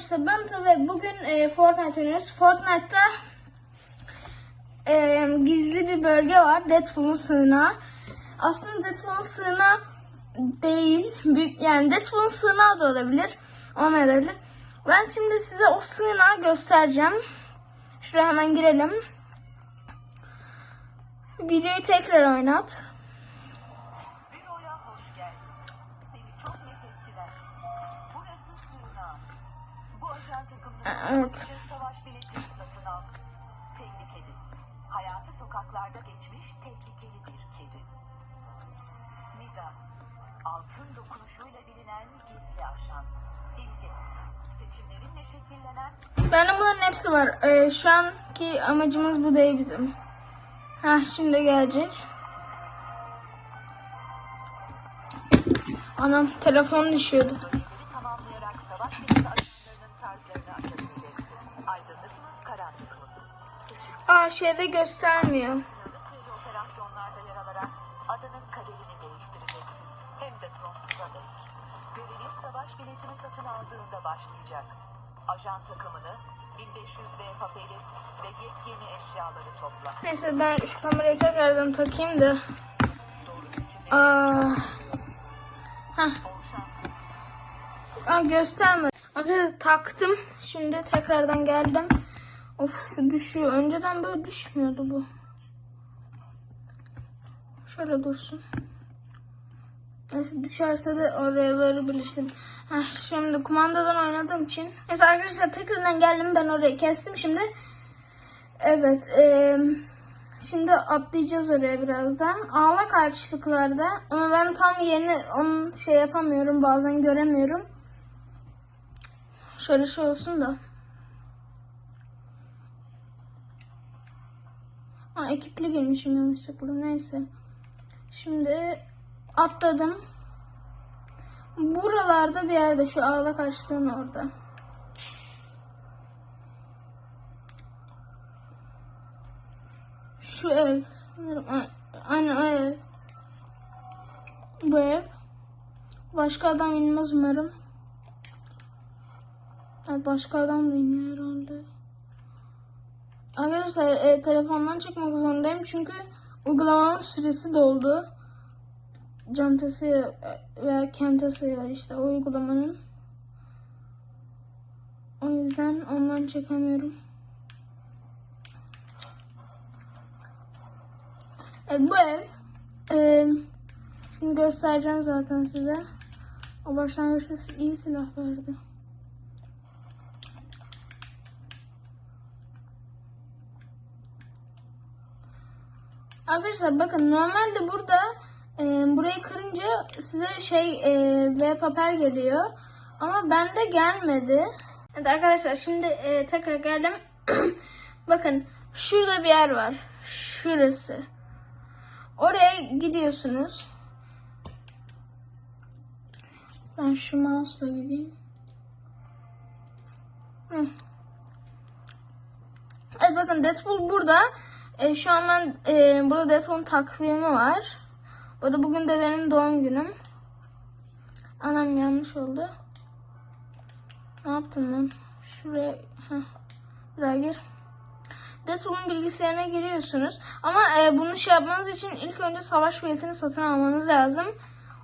arkadaşlar ben tabi bugün e, Fortnite oynuyoruz. Fortnite'ta e, gizli bir bölge var. Deadpool'un sığınağı. Aslında Deadpool'un sığınağı değil. Büyük, yani Deadpool'un sığınağı da olabilir. Olmayabilir. Ben şimdi size o sığınağı göstereceğim. Şuraya hemen girelim. Videoyu tekrar oynat. Bu ajan takımını Evet. savaş biletini satın al. Tehlikeli. Hayatı sokaklarda geçmiş tehlikeli bir kedi. Midas. Altın dokunuşuyla bilinen gizli ajan. İlgi. Seçimlerinle şekillenen Bende bunların hepsi var. Ee, şu anki amacımız bu değil bizim. Heh şimdi gelecek. Anam telefon düşüyordu. Tarzlarını atabileceksin. Aydınlık mı, karanlık mı? Seçim Aa şeyde göstermiyor. Sınırlı operasyonlarda yer alarak adanın kaderini değiştireceksin. Hem de sonsuza dek. Görevin savaş biletini satın aldığında başlayacak. Ajan takımını 1500 V papeli ve yepyeni eşyaları topla. Neyse ben şu kamerayı tekrardan takayım da. Aa, heh, aa göstermedi. Arkadaşlar taktım. Şimdi tekrardan geldim. Of şu düşüyor. Önceden böyle düşmüyordu bu. Şöyle dursun. Neyse düşerse de oraları birleştirdim. Heh, şimdi kumandadan oynadığım için. Neyse arkadaşlar tekrardan geldim. Ben orayı kestim şimdi. Evet. eee, şimdi atlayacağız oraya birazdan. Ağla karşılıklarda. Ama ben tam yeni onu şey yapamıyorum. Bazen göremiyorum. Şöyle şey olsun da. Ha ekipli girmişim yanlışlıkla. Neyse. Şimdi atladım. Buralarda bir yerde şu ağla karşılığın orada. Şu ev sanırım. A- Aynen o ev. Bu ev. Başka adam inmez umarım. Evet başka adam da iniyor herhalde. Arkadaşlar e, telefondan çekmek zorundayım çünkü uygulamanın süresi doldu. Camtası e, veya kemtası ya işte o uygulamanın. O yüzden ondan çekemiyorum. Evet bu ev. E, göstereceğim zaten size. O başlangıçta iyi silah verdi. Arkadaşlar bakın normalde burada e, burayı kırınca size şey e, V papel geliyor. Ama bende gelmedi. Evet arkadaşlar şimdi e, tekrar geldim. bakın şurada bir yer var. Şurası. Oraya gidiyorsunuz. Ben şu mouse'la gideyim. Hı. Evet bakın Deadpool burada. E, şu an ben e, burada Deadpool'un takvimi var. Burada bugün de benim doğum günüm. Anam yanlış oldu. Ne yaptım ben? Şuraya buraya gir. Deadpool'un bilgisayarına giriyorsunuz. Ama e, bunu şey yapmanız için ilk önce savaş biletini satın almanız lazım.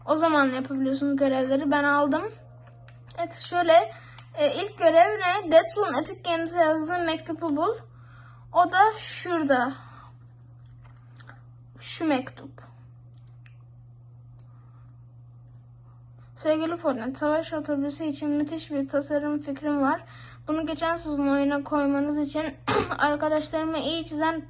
O zaman yapabiliyorsunuz görevleri. Ben aldım. Evet şöyle e, ilk görev ne? Deadpool'un Epic Games'e yazdığı mektubu bul. O da şurada. Şu mektup. Sevgili Fortnite, savaş otobüsü için müthiş bir tasarım fikrim var. Bunu geçen sezon oyuna koymanız için arkadaşlarımı iyi çizen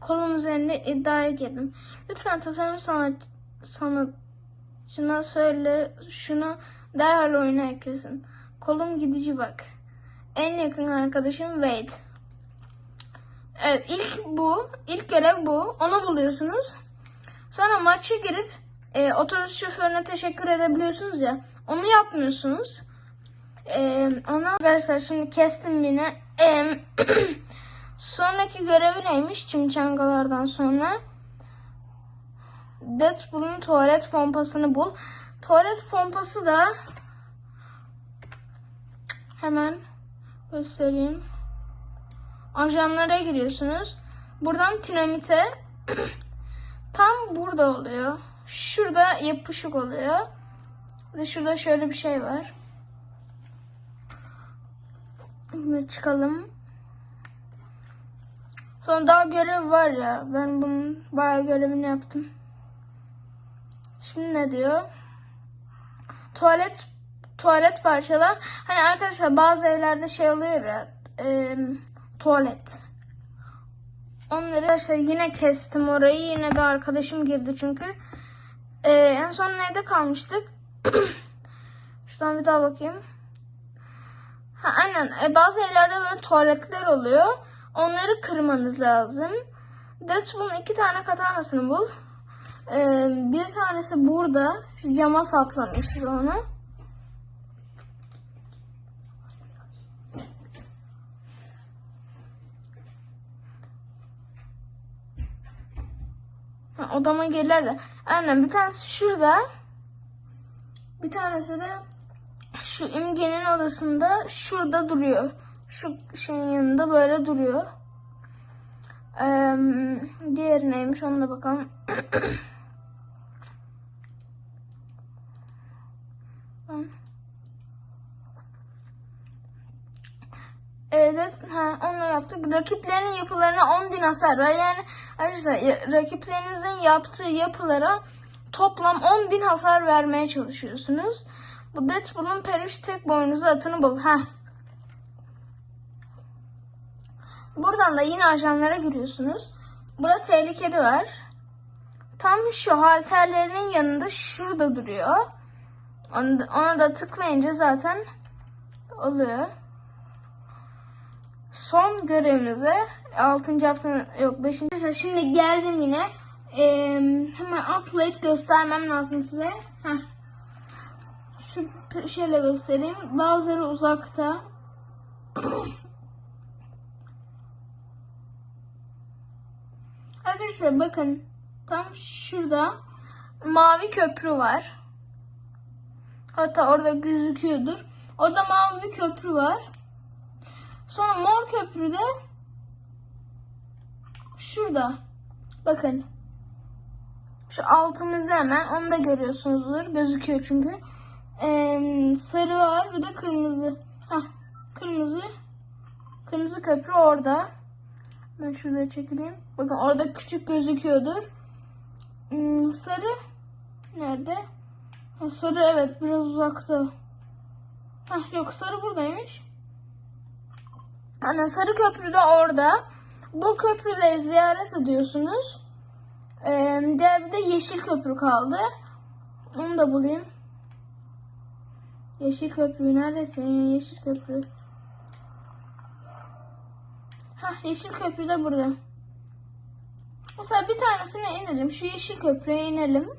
kolum üzerinde iddiaya girdim. Lütfen tasarım sanat, sanatçına söyle şunu derhal oyuna eklesin. Kolum gidici bak. En yakın arkadaşım Wade. Evet ilk bu. ilk görev bu. Onu buluyorsunuz. Sonra maça girip e, otobüs şoförüne teşekkür edebiliyorsunuz ya. Onu yapmıyorsunuz. E, ona arkadaşlar şimdi kestim yine. E, sonraki görevi neymiş? Çimçangalardan sonra. Deadpool'un tuvalet pompasını bul. Tuvalet pompası da Hemen göstereyim. Ajanlara giriyorsunuz. Buradan dinamite tam burada oluyor. Şurada yapışık oluyor. Ve şurada şöyle bir şey var. Şimdi çıkalım. Sonra daha görev var ya. Ben bunun bayağı görevini yaptım. Şimdi ne diyor? Tuvalet tuvalet parçala. Hani arkadaşlar bazı evlerde şey oluyor ya. e, tuvalet. Onları arkadaşlar yine kestim orayı. Yine bir arkadaşım girdi çünkü. E, en son nerede kalmıştık? Şuradan bir daha bakayım. Ha, aynen. E, bazı evlerde böyle tuvaletler oluyor. Onları kırmanız lazım. Deadpool'un iki tane katanasını bul. E, bir tanesi burada. Şu cama saklamış onu. Ha, odama gelirler de. Aynen bir tanesi şurada. Bir tanesi de şu imgenin odasında şurada duruyor. Şu şeyin yanında böyle duruyor. Ee, diğeri neymiş ona da bakalım. Evet, ha, onu yaptık. Rakiplerin yapılarına 10.000 hasar var. Yani arkadaşlar ya- rakiplerinizin yaptığı yapılara toplam 10.000 hasar vermeye çalışıyorsunuz. Bu Deadpool'un peluş tek boynuzlu atını bul. Ha. Buradan da yine ajanlara giriyorsunuz. Burada tehlikeli var. Tam şu halterlerinin yanında şurada duruyor. Ona da tıklayınca zaten oluyor. Son görevimize 6. haftanın yok 5. Şimdi geldim yine. Ee, hemen atlayıp göstermem lazım size. Şu şöyle göstereyim. Bazıları uzakta. Arkadaşlar bakın tam şurada mavi köprü var. Hatta orada gözüküyordur. Orada mavi köprü var. Sonra mor köprü de şurada. Bakın. Şu altımızda hemen onu da görüyorsunuzdur. Gözüküyor çünkü. Ee, sarı var bir de kırmızı. Hah, kırmızı. Kırmızı köprü orada. Ben şurada çekileyim. Bakın orada küçük gözüküyordur. Hmm, sarı nerede? Ha, sarı evet biraz uzakta. Hah, yok sarı buradaymış. Ana sarı köprü de orada. Bu köprüleri ziyaret ediyorsunuz. Ee, bir de yeşil köprü kaldı. Onu da bulayım. Yeşil köprü neredesin? Yeşil köprü. Hah yeşil köprü de burada. Mesela bir tanesine inelim. Şu yeşil köprüye inelim.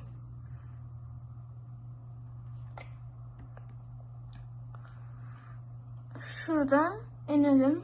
Şuradan inelim.